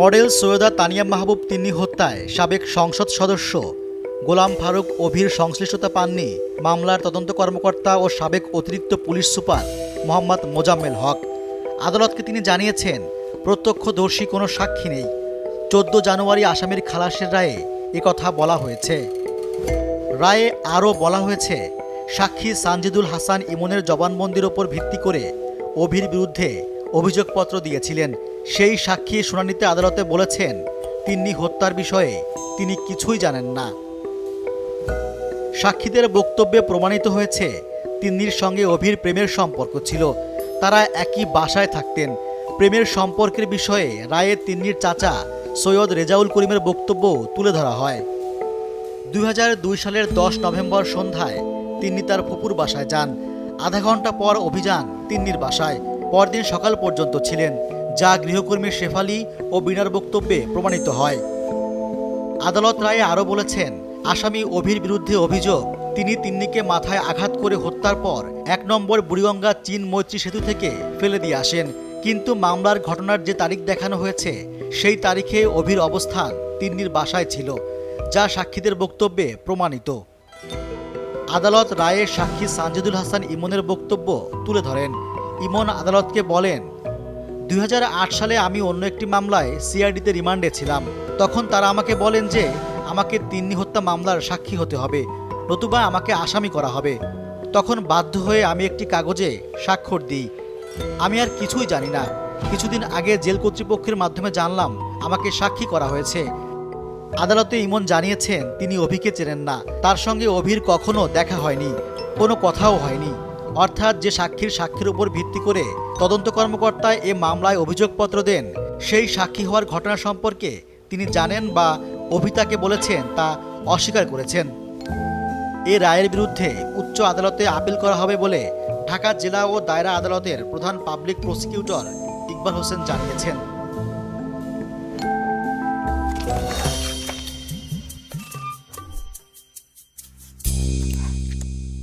Model Syeda Tania Mahbub Tinni হত্যায় সাবেক সংসদ সদস্য গোলাম ফারুক অভির সংশ্লিষ্টতা পাননি মামলার তদন্ত কর্মকর্তা ও সাবেক অতিরিক্ত পুলিশ সুপার মোহাম্মদ মোজাম্মেল হক। আদালতকে তিনি জানিয়েছেন, প্রত্যক্ষদর্শী কোনো সাক্ষী নেই। চোদ্দ জানুয়ারি আসামির খালাসের রায়ে একথা বলা হয়েছে। রায়ে আরও বলা হয়েছে, সাক্ষী সানজিদুল হাসান ইমনের জবানবন্দির ওপর ভিত্তি করে অভির বিরুদ্ধে অভিযোগপত্র দিয়েছিলেন। সেই সাক্ষী শুনানিতে আদালতে বলেছেন, তিন্নি হত্যার বিষয়ে তিনি কিছুই জানেন না। সাক্ষীদের বক্তব্যে প্রমাণিত হয়েছে, তিন্নির সঙ্গে অভির প্রেমের সম্পর্ক ছিল। তারা একই বাসায় থাকতেন। প্রেমের সম্পর্কের বিষয়ে রায়ে তিন্নির চাচা সৈয়দ রেজাউল করিমের বক্তব্য তুলে ধরা হয়। দুই হাজার দুই সালের দশ নভেম্বর সন্ধ্যায় তিন্নি তার ফুপুর বাসায় যান। আধা ঘণ্টা পর অভিযান তিন্নির বাসায়। পরদিন সকাল পর্যন্ত ছিলেন, যা গৃহকর্মী শেফালি ও বিনার বক্তব্যে প্রমাণিত হয়। আদালত রায়ে আরও বলেছেন, আসামি অভির বিরুদ্ধে অভিযোগ, তিনি তিন্নিকে মাথায় আঘাত করে হত্যার পর এক নম্বর বুড়িগঙ্গা চীন মৈত্রী সেতু থেকে ফেলে দিয়ে আসেন। কিন্তু মামলার ঘটনার যে তারিখ দেখানো হয়েছে, সেই তারিখে অভির অবস্থান তিন্নির বাসায় ছিল, যা সাক্ষীদের বক্তব্যে প্রমাণিত। আদালত রায়ে সাক্ষী সানজিদুল হাসান ইমনের বক্তব্য তুলে ধরেন ইমন আদালতকে বলেন, দুই হাজার আট সালে আমি অন্য একটি মামলায় সিআইডিতে রিমান্ডে ছিলাম। তখন তারা আমাকে বলেন যে, আমাকে তিন্নি হত্যা মামলার সাক্ষী হতে হবে, নতুবা আমাকে আসামি করা হবে। তখন বাধ্য হয়ে আমি একটি কাগজে স্বাক্ষর দিই। আমি আর কিছুই জানি না। কিছুদিন আগে জেল কর্তৃপক্ষের মাধ্যমে জানলাম, আমাকে সাক্ষী করা হয়েছে। আদালতে ইমন জানিয়েছেন, তিনি অভিকে চেনেন না। তার সঙ্গে অভির কখনো দেখা হয়নি। কোনো কথাও হয়নি। অর্থাৎ যে সাক্ষীর সাক্ষীর উপর ভিত্তি করে তদন্ত কর্মকর্তা এ মামলায় অভিযোগপত্র দেন, সেই সাক্ষী হওয়ার ঘটনা সম্পর্কে তিনি জানেন বা অভিতাকে বলেছেন তা অস্বীকার করেছেন। এ রায়ের বিরুদ্ধে উচ্চ আদালতে আপিল করা হবে বলে ঢাকা জেলা ও দায়রা আদালতের প্রধান পাবলিক প্রসিকিউটর ইকবাল হোসেন জানিয়েছেন।